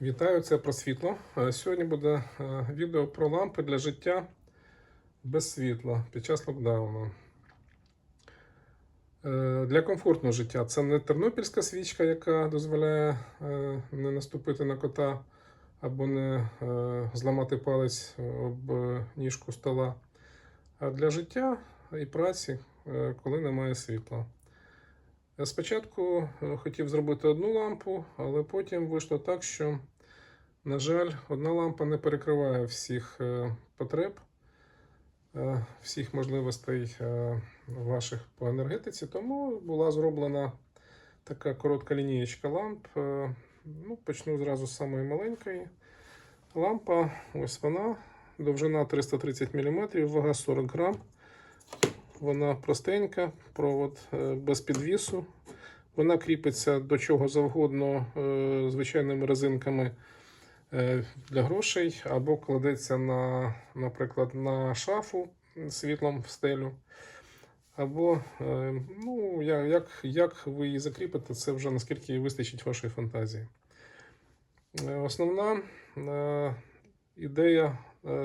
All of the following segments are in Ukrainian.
Вітаю, це про світло. Е, Сьогодні буде е, відео про лампи для життя без світла під час локдауну. Е, Для комфортного життя це не тернопільська свічка, яка дозволяє не наступити на кота або не зламати палець об ніжку стола, а для життя і праці, коли немає світла. Спочатку е, хотів зробити одну лампу, але потім вийшло так, що, на жаль, одна лампа не перекриває всіх е, потреб, е, всіх можливостей ваших по енергетиці, тому була зроблена така коротка лінієчка ламп. Ну, почну зразу з самої маленької. Лампа, ось вона, довжина 330 мм, вага 40 грам. Вона простенька, провод е, без підвісу. Вона кріпиться до чого завгодно е, звичайними резинками е, для грошей, або кладеться на, наприклад, на шафу світлом в стелю. Або, ну, як, як ви її закріпите, це вже наскільки вистачить вашої фантазії. Основна ідея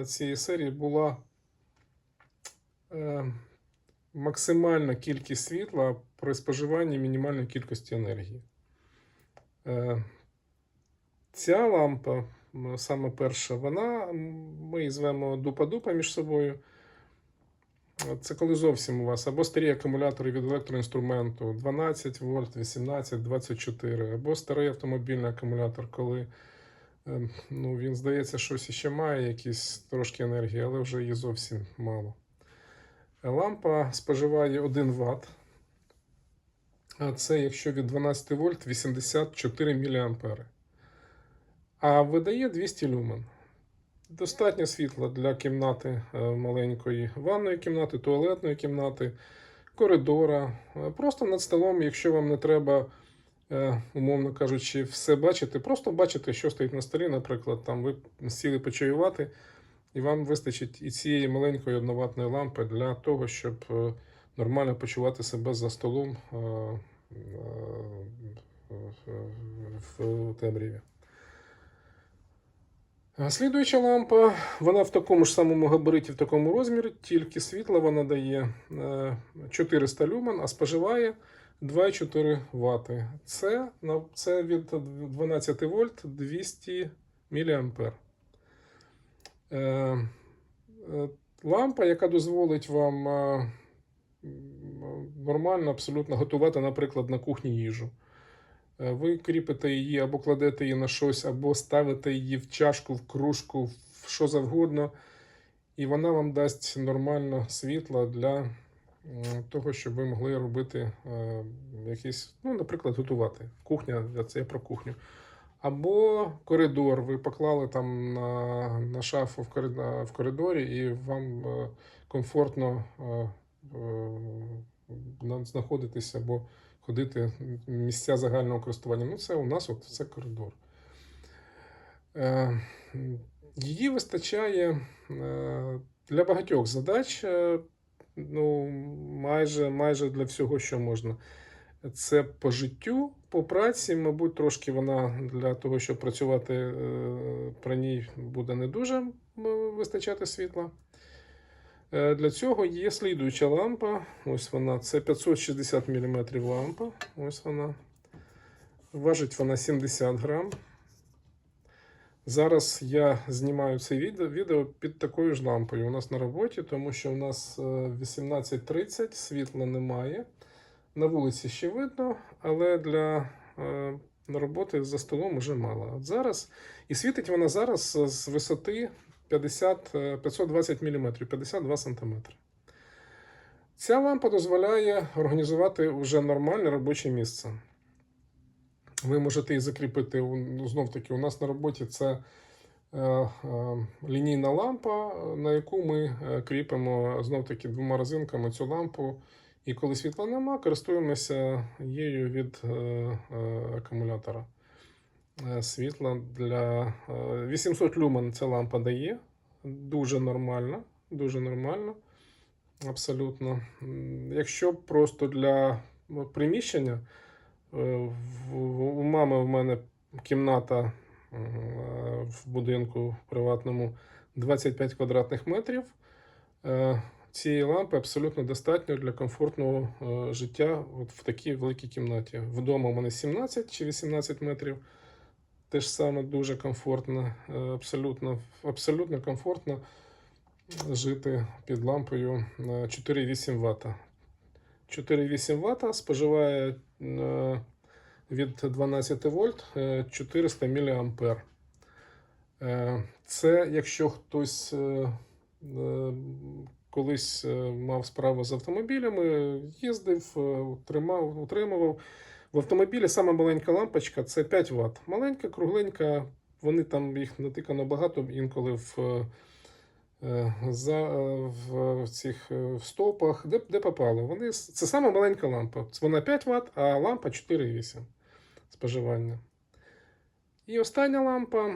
цієї серії була максимальна кількість світла при споживанні мінімальної кількості енергії. Е, Ця лампа, саме перша, вона, ми її звемо дупа-дупа між собою. Це коли зовсім у вас або старі акумулятори від електроінструменту 12 вольт, 18, 24, або старий автомобільний акумулятор, коли е, ну, він здається, щось іще має якісь трошки енергії, але вже її зовсім мало. Лампа споживає 1 Вт. А це якщо від 12 вольт 84 мА. А видає 200 люмен. Достатньо світла для кімнати е, маленької, ванної кімнати, туалетної кімнати, коридора. Е, Просто над столом, якщо вам не треба, е, умовно кажучи, все бачити, просто бачите, що стоїть на столі, наприклад, там ви сіли почаювати, і вам вистачить і цієї маленької одноватної лампи для того, щоб е, нормально почувати себе за столом е, е, в- темряві. Слідуюча лампа, вона в такому ж самому габариті, в такому розмірі, тільки світла вона дає е, 400 люмен, а споживає 2,4 Вт. Це, це від 12 вольт 200 мА. Е, е, лампа, яка дозволить вам е, нормально абсолютно готувати, наприклад, на кухні їжу. Ви кріпите її або кладете її на щось, або ставите її в чашку, в кружку, в що завгодно, і вона вам дасть нормально світло для того, щоб ви могли робити якісь, ну, наприклад, готувати. Кухня, це я про кухню. Або коридор. Ви поклали там на, на шафу в коридорі, і вам е, комфортно е, е, знаходитися або ходити в місця загального користування. Ну, це у нас от це коридор. Її вистачає для багатьох задач, ну, майже, майже для всього, що можна. Це по життю, по праці, мабуть, трошки вона для того, щоб працювати е, при ній буде не дуже вистачати світла. Е, Для цього є слідуюча лампа. Ось вона. Це 560 мм лампа. Ось вона. Важить вона 70 грам. Зараз я знімаю це відео, під такою ж лампою. У нас на роботі, тому що у нас е, 18.30, світла немає. На вулиці ще видно, але для е, роботи за столом вже мало. От зараз і світить вона зараз з висоти 50, е, 520 мм, 52 см. Ця лампа дозволяє організувати вже нормальне робоче місце. Ви можете її закріпити ну, знов таки. У нас на роботі це е, е, лінійна лампа, на яку ми кріпимо знов таки двома резинками цю лампу. І коли світла нема, користуємося її від е, е, акумулятора. Е, Світла для е, 800 люмен ця лампа дає. Дуже нормально. Дуже нормально. Абсолютно. Якщо просто для приміщення, у мами в мене кімната в будинку приватному 25 квадратних метрів. Цієї лампи абсолютно достатньо для комфортного е, життя от в такій великій кімнаті. Вдома у мене 17 чи 18 метрів. Теж саме дуже комфортно, е, абсолютно, абсолютно комфортно жити під лампою на 4,8 Вт. 4,8 Вт споживає е, від 12 вольт е, 400 мА. Це якщо хтось колись е, мав справу з автомобілями, їздив, е, тримав, утримував. В автомобілі сама маленька лампочка це 5 Вт. Маленька, кругленька, вони там їх натикано багато інколи в, е, за, в цих в стовпах, де, де попало. Вони, це сама маленька лампа. Вона 5 Вт, а лампа 4,8 споживання. І остання лампа,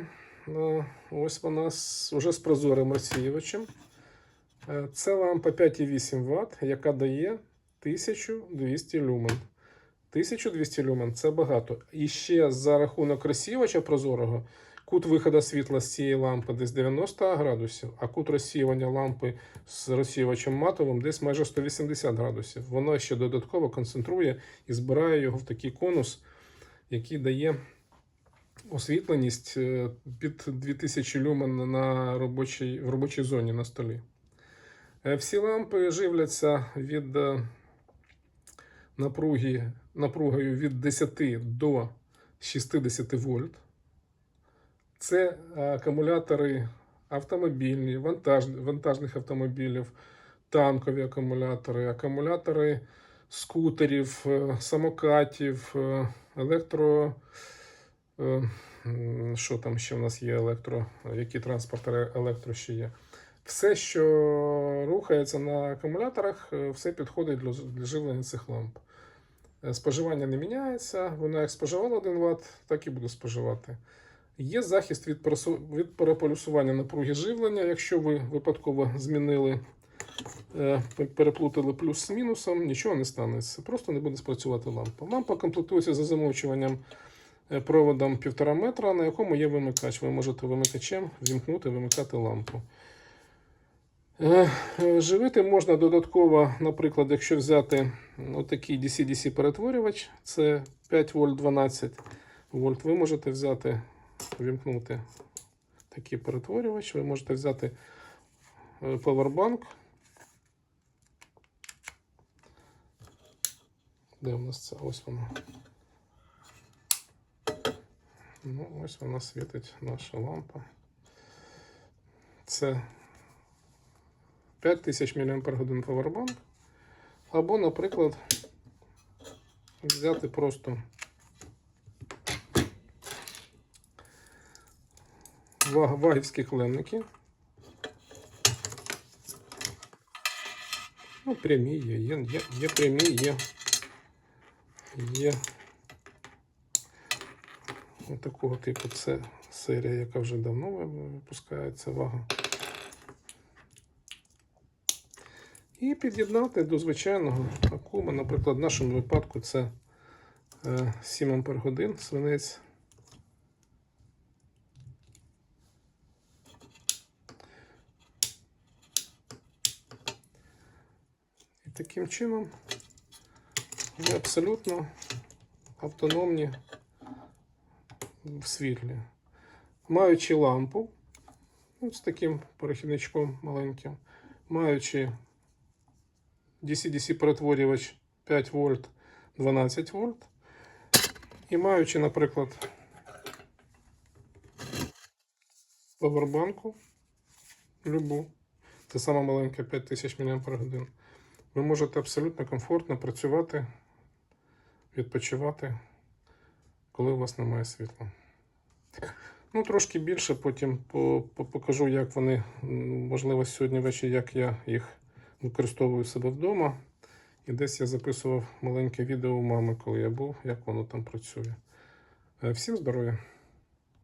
ось вона з, уже з прозорим розсіювачем. Е, Це лампа 5,8 Вт, яка дає 1200 люмен. 1200 люмен це багато. І ще за рахунок розсіювача прозорого, кут виходу світла з цієї лампи десь 90 градусів, а кут розсіювання лампи з розсіювачем матовим десь майже 180 градусів. Воно ще додатково концентрує і збирає його в такий конус, який дає освітленість е, під 2000 люмен на робочій, в робочій зоні на столі. Е, Всі лампи живляться від е, напруги, напругою від 10 до 60 вольт. Це е, акумулятори автомобільні, вантаж, вантажних автомобілів, танкові акумулятори, акумулятори скутерів, самокатів, електро. Що там ще в нас є електро, які транспортери електро ще є. Все, що рухається на акумуляторах, е, все підходить для, живлення цих ламп. Е, Споживання не міняється, воно як споживало 1 Вт, так і буде споживати. Є захист від, від переполюсування напруги живлення, якщо ви випадково змінили, е, переплутали плюс з мінусом, нічого не станеться. Просто не буде спрацювати лампа. Лампа комплектується за замовчуванням проводом 1,5 метра, на якому є вимикач. Ви можете вимикачем вімкнути, вимикати лампу. Е, е, Живити можна додатково, наприклад, якщо взяти отакий DC-DC перетворювач, це 5 вольт 12 вольт. Ви можете взяти, вімкнути такий перетворювач, ви можете взяти е, павербанк. Де у нас це? Ось воно. Ну, ось вона світить наша лампа. Це 5000 мАч Powerbank. Або, наприклад, взяти просто ваг- вагівські клемники. Ну, прямі є, є, є, є прямі, є. Є ось такого типу. Це серія, яка вже давно випускається вага. І під'єднати до звичайного акума. Наприклад, в нашому випадку це е, 7 Ампер годин свинець. І таким чином ви абсолютно автономні в світлі. Маючи лампу, з таким перехідничком маленьким, маючи DC-DC перетворювач 5 вольт 12 вольт. І маючи, наприклад, павербанку любу, це сама маленька 5000 мАч, ви можете абсолютно комфортно працювати, відпочивати, коли у вас немає світла. Ну, трошки більше потім по- по- покажу, як вони, можливо, сьогодні ввечері, як я їх використовую себе вдома. І десь я записував маленьке відео у мами, коли я був, як воно там працює. Е, Всім здоров'я!